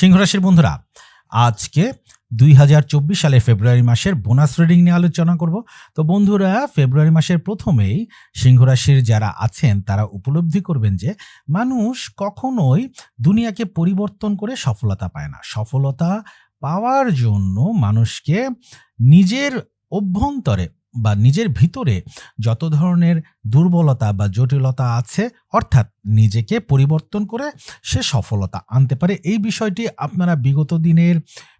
সিংহ রাশির বন্ধুরা, আজকে দুই হাজার চব্বিশ সালের ফেব্রুয়ারি মাসের বোনাস রিডিং নিয়ে আলোচনা করব। তো বন্ধুরা, ফেব্রুয়ারি মাসের প্রথমেই সিংহ রাশির যারা আছেন, তারা উপলব্ধি করবেন যে মানুষ কখনোই দুনিয়াকে পরিবর্তন করে সফলতা পায় না। সফলতা পাওয়ার জন্য মানুষকে নিজের অভ্যন্তরে বা নিজের ভিতরে যত ধরনের দুর্বলতা বা জটিলতা আছে, অর্থাৎ নিজেকে পরিবর্তন করে সে সফলতা আনতে পারে। এই বিষয়টি আপনারা বিগত দিনের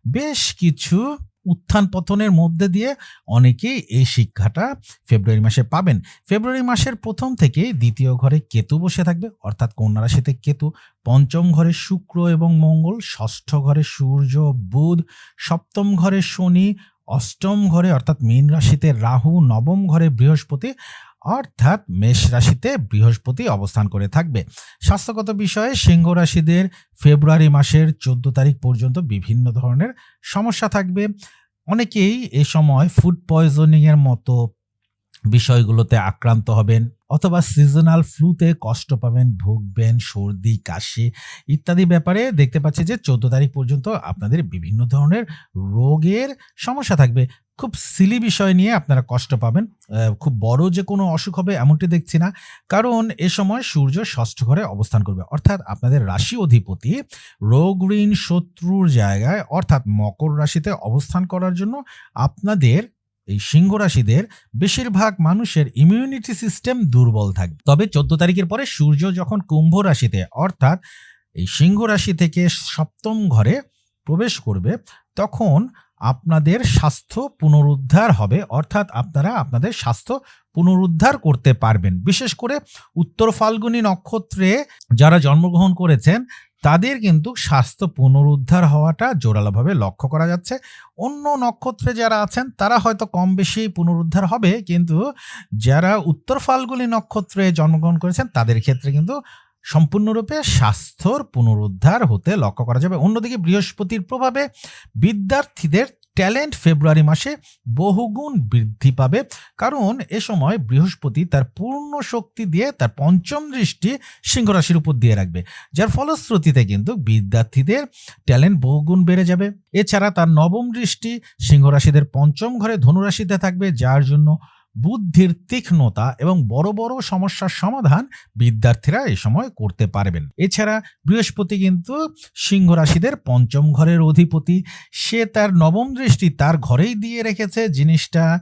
বেশ কিছু উত্থান পতনের মধ্যে দিয়ে অনেকেই এই শিক্ষাটা ফেব্রুয়ারি মাসে পাবেন। ফেব্রুয়ারি মাসের প্রথম থেকে দ্বিতীয় ঘরে কেতু বসে থাকবে, অর্থাৎ কন্যা রাশিতে কেতু। পঞ্চম ঘরে শুক্র এবং মঙ্গল, ষষ্ঠ ঘরে সূর্য, বুধ, সপ্তম ঘরে শনি অষ্টম ঘরে অর্থাৎ মীন রাশিতে রাহু, নবম ঘরে বৃহস্পতি, অর্থাৎ মেষ রাশিতে বৃহস্পতি অবস্থান করে থাকবে। স্বাস্থ্যগত বিষয়ে সিংহ রাশিদের ফেব্রুয়ারি মাসের চোদ্দ তারিখ পর্যন্ত বিভিন্ন ধরনের সমস্যা থাকবে। অনেকেই এ সময় ফুড পয়জনিংয়ের মতো বিষয়গুলোতে আক্রান্ত হবেন অথবা সিজনাল ফ্লুতে কষ্ট পাবেন, ভুগবেন, সর্দি, কাশি ইত্যাদি ব্যাপারে দেখতে পাচ্ছি যে চোদ্দ তারিখ পর্যন্ত আপনাদের বিভিন্ন ধরনের রোগের সমস্যা থাকবে। খুব সিলি বিষয় নিয়ে আপনারা কষ্ট পাবেন। খুব বড় যে কোনো অসুখ হবে এমনটি দেখছি না। কারণ এ সময় সূর্য ষষ্ঠ ঘরে অবস্থান করবে। অর্থাৎ আপনাদের রাশি অধিপতি রোগ ঋণ শত্রুর জায়গায়, অর্থাৎ মকর রাশিতে অবস্থান করার জন্য আপনাদের এই সিংহ রাশিদের বেশিরভাগ মানুষের ইমিউনিটি সিস্টেম দুর্বল থাকবে। তবে চোদ্দ তারিখের পরে সূর্য যখন কুম্ভ রাশিতে, অর্থাৎ এই সিংহ রাশি থেকে সপ্তম ঘরে প্রবেশ করবে, তখন আপনাদের স্বাস্থ্য পুনরুদ্ধার হবে, অর্থাৎ আপনারা আপনাদের স্বাস্থ্য পুনরুদ্ধার করতে পারবেন। বিশেষ করে উত্তর ফাল্গুনী নক্ষত্রে যারা জন্মগ্রহণ করেছেন তাদের কিন্তু স্বাস্থ্য পুনরুদ্ধার হওয়াটা জোরালোভাবে লক্ষ্য করা যাচ্ছে। অন্য নক্ষত্রে যারা আছেন, তারা হয়তো কম বেশি পুনরুদ্ধার হবে, কিন্তু যারা উত্তর ফালগুলি নক্ষত্রে জন্মগ্রহণ করেছেন, তাদের ক্ষেত্রে কিন্তু সম্পূর্ণরূপে স্বাস্থ্যর পুনরুদ্ধার হতে লক্ষ্য করা যাবে। অন্যদিকে বৃহস্পতির প্রভাবে বিদ্যার্থীদের ট্যালেন্ট ফেব্রুয়ারি মাসে বহুগুণ বৃদ্ধি পাবে, কারণ এ সময় বৃহস্পতি তার পূর্ণ শক্তি দিয়ে তার পঞ্চম দৃষ্টি সিংহরাশির উপর দিয়ে রাখবে, যার ফলশ্রুতিতে কিন্তু বিদ্যার্থীদের ট্যালেন্ট বহুগুণ বেড়ে যাবে। এছাড়া তার নবম দৃষ্টি সিংহরাশিদের পঞ্চম ঘরে ধনুরাশিতে থাকবে, যার জন্য বুদ্ধির তীক্ষ্ণতা এবং বড় বড় সমস্যার সমাধান বিদ্যার্থীরা এই সময় করতে পারবেন। এছাড়া বৃহস্পতি কিন্তু সিংহ রাশিদের পঞ্চম ঘরের অধিপতি। সে তার নবম দৃষ্টি তার ঘরেই দিয়ে রেখেছে। জিনিসটা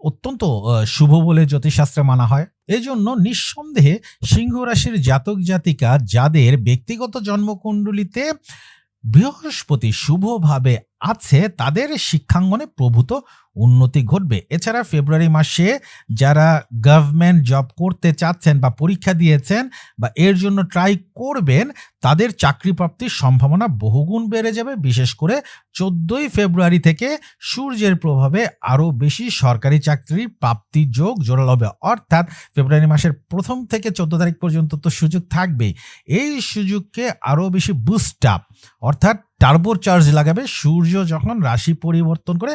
অত্যন্ত শুভ বলে জ্যোতিষশাস্ত্রে মানা হয়। এজন্য নিঃসন্দেহে সিংহ রাশির জাতক জাতিকা যাদের ব্যক্তিগত জন্মকুণ্ডলিতে বৃহস্পতি শুভভাবে আছে, তাদের শিক্ষাঙ্গনে প্রভূত উন্নতি ঘটবে। এছাড়া ফেব্রুয়ারি মাসে যারা গভর্নমেন্ট জব করতে চাচ্ছেন বা পরীক্ষা দিয়েছেন বা এর জন্য ট্রাই করবেন, তাদের চাকরি প্রাপ্তির সম্ভাবনা বহুগুণ বেড়ে যাবে। বিশেষ করে চোদ্দই ফেব্রুয়ারি থেকে সূর্যের প্রভাবে আরও বেশি সরকারি চাকরির প্রাপ্তির যোগ জোরালো হবে। অর্থাৎ ফেব্রুয়ারি মাসের প্রথম থেকে চোদ্দ তারিখ পর্যন্ত তো সুযোগ থাকবেই। এই সুযোগকে আরও বেশি বুস্ট আপ অর্থাৎ টার্বোর চার্জ লাগাবে, সূর্য যখন রাশি পরিবর্তন করে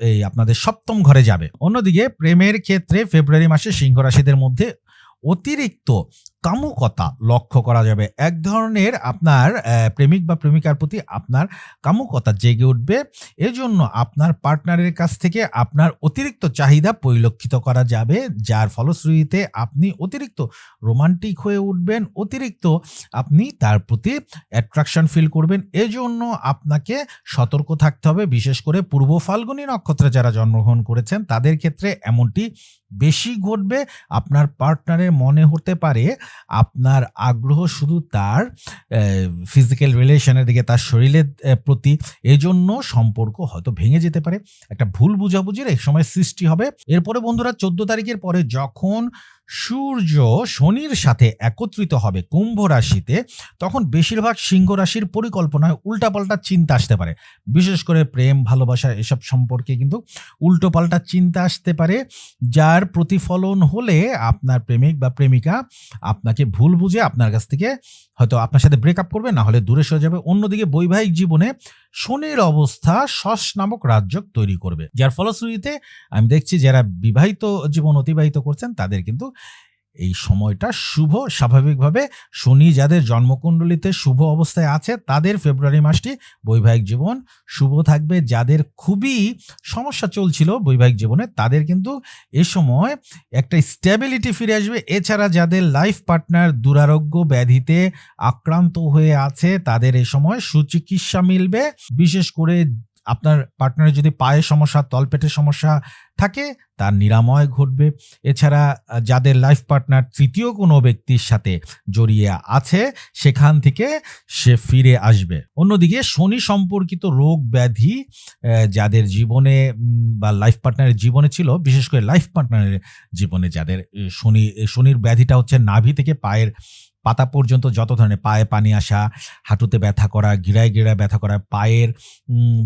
এই আপনাদের সপ্তম ঘরে যাবে। অন্যদিকে প্রেমের ক্ষেত্রে ফেব্রুয়ারি মাসে সিংহ রাশিদের মধ্যে অতিরিক্ত কামুকতা লক্ষ্য করা যাবে। এক ধরনের আপনার প্রেমিক বা প্রেমিকার প্রতি আপনার কামুকতা জেগে উঠবে। এজন্য আপনার পার্টনারের কাছ থেকে আপনার অতিরিক্ত চাহিদা পরিলক্ষিত করা যাবে। যার ফলশ্রুতিতে আপনি অতিরিক্ত রোমান্টিক হয়ে উঠবেন, অতিরিক্ত আপনি তার প্রতি অ্যাট্রাকশন ফিল করবেন। এজন্য আপনাকে সতর্ক থাকতে হবে। বিশেষ করে পূর্ব ফাল্গুনী নক্ষত্রে যারা জন্মগ্রহণ করেছেন, তাদের ক্ষেত্রে এমনটি বেশি ঘটবে। আপনার পার্টনারের মনে হতে পারে আপনার আগ্রহ শুধু তার ফিজিক্যাল রিলেশনের দিকে, তার শরীরের প্রতি। এজন্য সম্পর্ক হয়তো ভেঙে যেতে পারে। একটা ভুল বুঝাবুঝির এক সময় সৃষ্টি হবে। এরপরে বন্ধুরা, চোদ্দ তারিখের পরে যখন সূর্য শনির সাথে একত্রিত হবে কুম্ভ রাশিতে, তখন বেশিরভাগ সিংহ রাশির পরিকল্পনায় উল্টাপাল্টা চিন্তা আসতে পারে। বিশেষ করে প্রেম, ভালোবাসা এসব সম্পর্কে কিন্তু উল্টোপাল্টা চিন্তা আসতে পারে, যার প্রতিফলন হলে আপনার প্রেমিক বা প্রেমিকা আপনাকে ভুল বুঝে আপনার কাছ থেকে হয়তো আপনার সাথে ব্রেকআপ করবে, না হলে দূরে সরে যাবে। অন্যদিকে বৈবাহিক জীবনে শনির অবস্থা শস নামক রাজ্য তৈরি করবে। যার ফলশ্রুতিতে আমি দেখছি, যারা বিবাহিত জীবন অতিবাহিত করছেন, তাদের কিন্তু এই সময়টা শুভ, স্বাভাবিকভাবে শনি যাদের জন্মকুণ্ডলিতে শুভ অবস্থায় আছে, তাদের ফেব্রুয়ারি মাসটি বৈবাহিক জীবন। শুভ থাকবে যাদের খুবই সমস্যা চলছিল বৈবাহিক জীবনে, তাদের কিন্তু এ সময় একটা স্টেবিলিটি ফিরে আসবে। এছাড়া যাদের লাইফ পার্টনার দুরারোগ্য ব্যাধিতে আক্রান্ত হয়ে আছে, তাদের এ সময় সুচিকিৎসা মিলবে। বিশেষ করে আপনার পার্টনারের যদি পায়ের সমস্যা, তলপেটের সমস্যা থাকে, তার নিরাময় ঘটবে। এছাড়া যাদের লাইফ পার্টনার তৃতীয় কোনো ব্যক্তির সাথে জড়িয়ে আছে, সেখান থেকে সে ফিরে আসবে। অন্যদিকে শনি সম্পর্কিত রোগ ব্যাধি যাদের জীবনে বা লাইফ পার্টনারের জীবনে ছিল, বিশেষ করে লাইফ পার্টনারের জীবনে যাদের শনি শনির ব্যাধিটা হচ্ছে নাভি থেকে পায়ের পাতা পর্যন্ত যত ধরনের পায়ে পানি আসা, হাঁটুতে ব্যথা করা, গিরায় গিরায় ব্যথা করা, পায়ের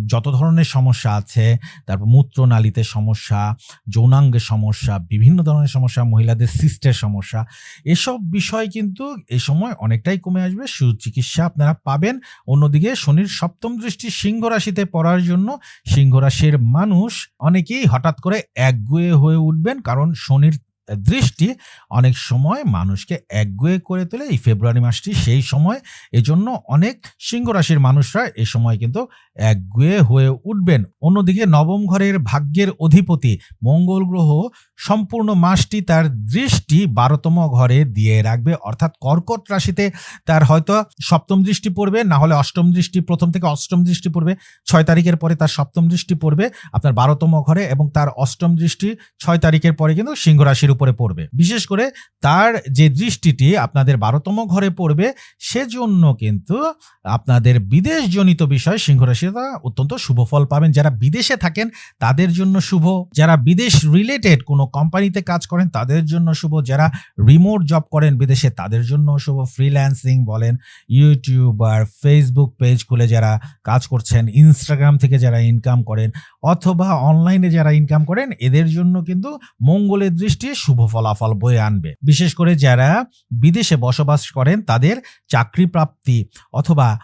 যত ধরনের সমস্যা আছে, তারপর মূত্রনালীতে সমস্যা, যৌনাঙ্গের সমস্যা, বিভিন্ন ধরনের সমস্যা, মহিলাদের সিস্টের সমস্যা, এসব বিষয় কিন্তু এ সময় অনেকটাই কমে আসবে। সুচিকিৎসা আপনারা পাবেন। অন্যদিকে শনির সপ্তম দৃষ্টি সিংহ রাশিতে পড়ার জন্য সিংহ রাশির মানুষ অনেকেই হঠাৎ করে একগুয়ে হয়ে উঠবেন। কারণ শনির দৃষ্টি অনেক সময় মানুষকে একগুয়ে করে তোলে এই ফেব্রুয়ারি মাসটি সেই সময়। এজন্য অনেক সিংহ রাশির মানুষরা এ সময় কিন্তু একগুয়ে হয়ে উঠবেন। অন্যদিকে নবম ঘরের ভাগ্যের অধিপতি মঙ্গল গ্রহ সম্পূর্ণ মাসটি তার দৃষ্টি বারোতম ঘরে দিয়ে রাখবে। অর্থাৎ কর্কট রাশিতে তার হয়তো সপ্তম দৃষ্টি পড়বে, না হলে অষ্টম দৃষ্টি, প্রথম থেকে অষ্টম দৃষ্টি পড়বে, ছয় তারিখের পরে তার সপ্তম দৃষ্টি পড়বে আপনার বারোতম ঘরে এবং তার অষ্টম দৃষ্টি ছয় তারিখের পরে কিন্তু সিংহ রাশির উপরে পড়বে। বিশেষ করে তার যে দৃষ্টিটি আপনাদের বারোতম ঘরে পড়বে, সেজন্য কিন্তু আপনাদের বিদেশজনিত বিষয় সিংহ রাশিটা অত্যন্ত শুভ ফল পাবেন। যারা বিদেশে থাকেন, তাদের জন্য শুভ। যারা বিদেশ রিলেটেড কোনো কোম্পানিতে কাজ করেন, তাদের জন্য শুভ। যারা রিমোট জব করেন বিদেশে, তাদের জন্য শুভ। ফ্রিল্যান্সিং বলেন, ইউটিউবার ফেসবুক পেজ খুলে যারা কাজ করছেন ইনস্টাগ্রাম থেকে যারা ইনকাম করেন, অথবা অনলাইনে যারা ইনকাম করেন, এদের জন্য কিন্তু মঙ্গলের দৃষ্টি শুভ ফলাফল বয়ে আনবে। বিশেষ করে যারা বিদেশে বসবাস করেন, তাদের চাকরি প্রাপ্তি অথবা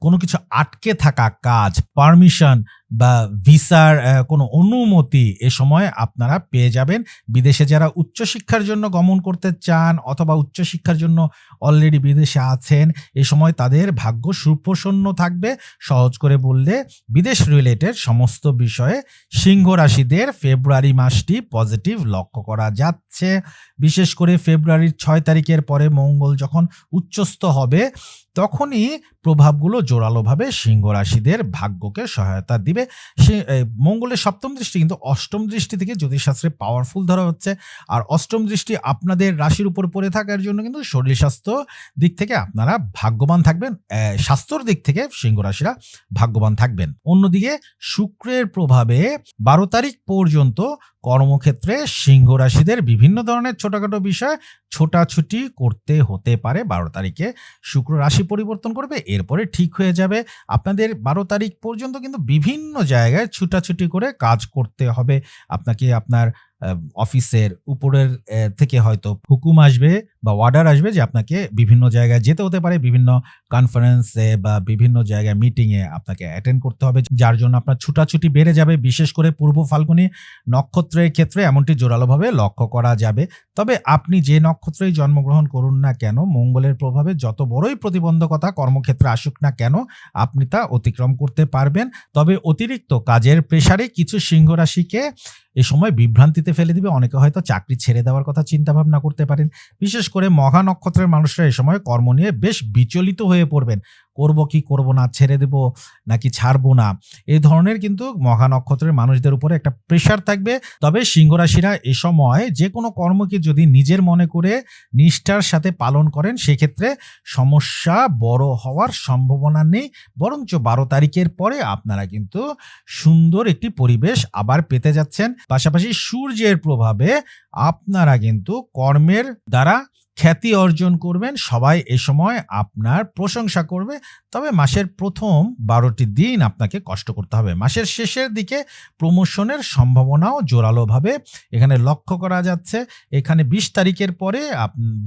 কোনো কিছু আটকে থাকা কাজ পারমিশন বা ভিসার কোনো অনুমতি এ সময় আপনারা পেয়ে যাবেন। বিদেশে যারা উচ্চশিক্ষার জন্য গমন করতে চান অথবা উচ্চশিক্ষার জন্য অলরেডি বিদেশে আছেন, এ সময় তাদের ভাগ্য সুপ্রসন্ন থাকবে। সহজ করে বললে, বিদেশ রিলেটেড সমস্ত বিষয়ে সিংহ রাশিদের ফেব্রুয়ারি মাসটি পজিটিভ লক্ষ্য করা যাচ্ছে। বিশেষ করে ফেব্রুয়ারির ছয় তারিখের পরে মঙ্গল যখন উচ্চস্থ হবে তখনই প্রভাবগুলো জোরালোভাবে সিংহ রাশিদের ভাগ্যকে সহায়তা দিবে। সে মঙ্গলের সপ্তম দৃষ্টি কিন্তু অষ্টম দৃষ্টি থেকে জ্যোতিষশাস্ত্রে পাওয়ারফুল ধরা হচ্ছে। আর অষ্টম দৃষ্টি আপনাদের রাশির উপর পড়ে থাকার জন্য কিন্তু শরীর স্বাস্থ্য দিক থেকে আপনারা ভাগ্যবান থাকবেন। স্বাস্থ্যর দিক থেকে সিংহ রাশিরা ভাগ্যবান থাকবেন। অন্যদিকে শুক্রের প্রভাবে বারো তারিখ পর্যন্ত কর্মক্ষেত্রে সিংহ রাশিদের বিভিন্ন ধরনের ছোটখাটো বিষয় ছোটাছুটি করতে হতে পারে। বারো তারিখে শুক্র রাশি পরিবর্তন করবে, এরপরে ঠিক হয়ে যাবে। আপনাদের বারো তারিখ পর্যন্ত কিন্তু বিভিন্ন জায়গায় ছুটাছুটি করে কাজ করতে হবে। আপনাকে আপনার অফিসের উপরের থেকে হয়তো হুকুম আসবে বা অর্ডার আসবে যে আপনাকে বিভিন্ন জায়গায় যেতে হতে পারে, বিভিন্ন কনফারেন্সে বা বিভিন্ন জায়গায় মিটিংয়ে আপনাকে অ্যাটেন্ড করতে হবে, যার জন্য আপনার ছুটাছুটি বেড়ে যাবে। বিশেষ করে পূর্ব ফাল্গুনী নক্ষত্রের ক্ষেত্রে এমনটি জোরালোভাবে লক্ষ্য করা যাবে। তবে আপনি যে নক্ষত্রেই জন্মগ্রহণ করুন না কেন, মঙ্গলের প্রভাবে যত বড়ই প্রতিবন্ধকতা কর্মক্ষেত্রে আসুক না কেন, আপনি তা অতিক্রম করতে পারবেন। তবে অতিরিক্ত কাজের প্রেসারে কিছু সিংহ রাশিকে এ সময় বিভ্রান্তিতে ফেলে দিবে। অনেকে হয়তো চাকরি ছেড়ে দেওয়ার কথা চিন্তা ভাবনা করতে পারেন। বিশেষ করে মহা নক্ষত্রের মানুষরা এ সময় কর্ম নিয়ে বেশ বিচলিত হয়ে পড়বেন। করব কি করব না, ছেড়ে দেব নাকি ছাড়বো না? এই ধরনের কিন্তু মহা নক্ষত্রের মানুষদের উপরে একটা প্রেশার থাকবে। তবে সিংহ রাশিরা এ সময় যে কোনো কর্মকে যদি নিজের মনে করে নিষ্ঠার সাথে পালন করেন, সেক্ষেত্রে সমস্যা বড় হওয়ার সম্ভাবনা নেই। বরঞ্চ বারো তারিখের পরে আপনারা কিন্তু সুন্দর একটি পরিবেশ আবার পেতে যাচ্ছেন। পাশাপাশি সূর্যের প্রভাবে আপনারা কিন্তু কর্মের দ্বারা খ্যাতি অর্জন করবেন, সবাই এ সময় আপনার প্রশংসা করবে। তবে মাসের প্রথম বারোটি দিন আপনাকে কষ্ট করতে হবে। মাসের শেষের দিকে প্রমোশনের সম্ভাবনাও জোরালোভাবে এখানে লক্ষ্য করা যাচ্ছে। এখানে বিশ তারিখের পরে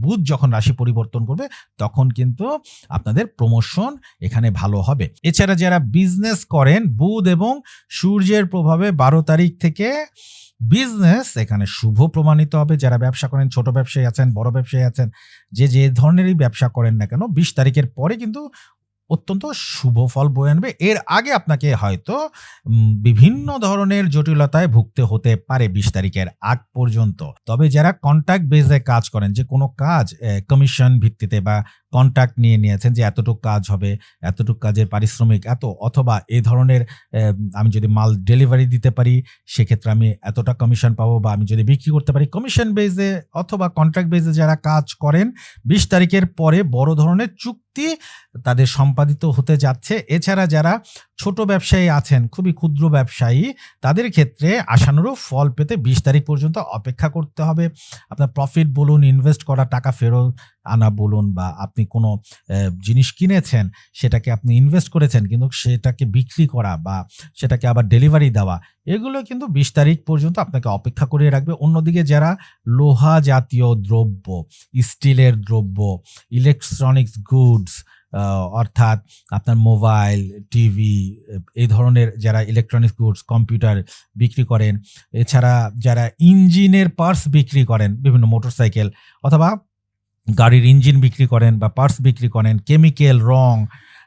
বুধ যখন রাশি পরিবর্তন করবে, তখন কিন্তু আপনাদের প্রমোশন এখানে ভালো হবে। এছাড়া যারা বিজনেস করেন, বুধ এবং সূর্যের প্রভাবে বারো তারিখ থেকে বিজনেস এখানে শুভ প্রমাণিত হবে। যারা ব্যবসা করেন, ছোট ব্যবসায়ী আছেন, বড় ব্যবসায়ী আছেন যে যে ধরনেরই ব্যবসা করেন না কেন, বিশ তারিখের পরে কিন্তু অত্যন্ত শুভ ফল বয়ে আনবে। এর আগে আপনাকে হয়তো বিভিন্ন ধরনের জটিলতায় ভুগতে হতে পারে বিশ তারিখের আগ পর্যন্ত। তবে যারা কন্ট্যাক্ট বেসে কাজ করেন, যে কোনো কাজ কমিশন ভিত্তিতে বা কন্ট্যাক্ট নিয়ে নিয়েছেন যে এতটুকু কাজ হবে, এতটুকু কাজের পারিশ্রমিক, এত অথবা এই ধরনের আমি যদি মাল ডেলিভারি দিতে পারি, সেক্ষেত্রে আমি এতটা কমিশন পাবো বা আমি যদি বিক্রি করতে পারি কমিশন বেজে অথবা কন্ট্রাক্ট বেজে যারা কাজ করেন, বিশ তারিখের পরে বড় ধরনের চুক্তি তাদের সম্পাদিত হতে যাচ্ছে। এছাড়া যারা ছোট ব্যবসায়ী আছেন, খুবই ক্ষুদ্র ব্যবসায়ী, তাদের ক্ষেত্রে আশানুরূপ ফল পেতে বিশ তারিখ পর্যন্ত অপেক্ষা করতে হবে। আপনার প্রফিট বলুন ইনভেস্ট করা টাকা ফেরত আনা বলুন বা আপনি কোনো জিনিস কিনেছেন, সেটাকে আপনি ইনভেস্ট করেছেন, কিন্তু সেটাকে বিক্রি করা বা সেটাকে আবার ডেলিভারি দেওয়া, এগুলো কিন্তু বিশ তারিখ পর্যন্ত আপনাকে অপেক্ষা করিয়ে রাখবে। অন্যদিকে যারা লোহা জাতীয় দ্রব্য, স্টিলের দ্রব্য ইলেকট্রনিক্স গুডস অর্থাৎ আপনার মোবাইল, টিভি, এই ধরনের যারা ইলেকট্রনিক্স গুডস কম্পিউটার বিক্রি করেন, এছাড়া যারা ইঞ্জিনের পার্টস বিক্রি করেন, বিভিন্ন মোটরসাইকেল অথবা গাড়ির ইঞ্জিন বিক্রি করেন বা পার্টস বিক্রি করেন, কেমিক্যাল, রং,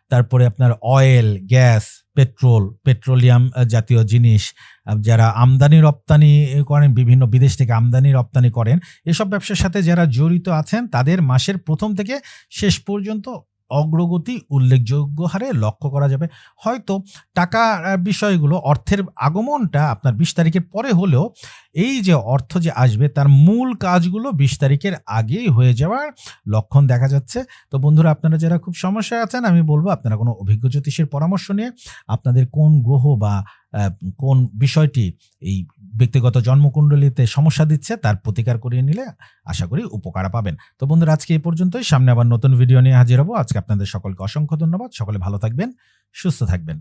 তারপরে আপনার অয়েল, গ্যাস, পেট্রোল, পেট্রোলিয়াম জাতীয় জিনিস যারা আমদানি রপ্তানি করেন, বিভিন্ন বিদেশ থেকে আমদানি রপ্তানি করেন, এসব ব্যবসার সাথে যারা জড়িত আছেন, তাদের মাসের প্রথম থেকে শেষ পর্যন্ত অগ্রগতি উল্লেখযোগ্য হারে লক্ষ্য করা যাবে। হয়তো টাকা বিষয়গুলো অর্থের আগমনটা আপনার বিশ তারিখের পরে হলেও এই যে অর্থ যে আসবে তার মূল কাজগুলো বিশ তারিখের আগেই হয়ে যাওয়ার লক্ষণ দেখা যাচ্ছে। তো বন্ধুরা, আপনারা যারা খুব সমস্যায় আছেন, আমি বলব আপনারা কোনো অভিজ্ঞ জ্যোতিষের পরামর্শ নিয়ে আপনাদের কোন গ্রহ বা কোন বিষয়টি এই ব্যক্তিগত জন্মকুণ্ডলিতে সমস্যা দিচ্ছে তার প্রতিকার করিয়ে নিলে আশা করি উপকার পাবেন। তো বন্ধুরা, আজকে এ পর্যন্তই। সামনে আবার নতুন ভিডিও নিয়ে হাজির হব। আজকে আপনাদের সকলকে অসংখ্য ধন্যবাদ। সকলে ভালো থাকবেন, সুস্থ থাকবেন।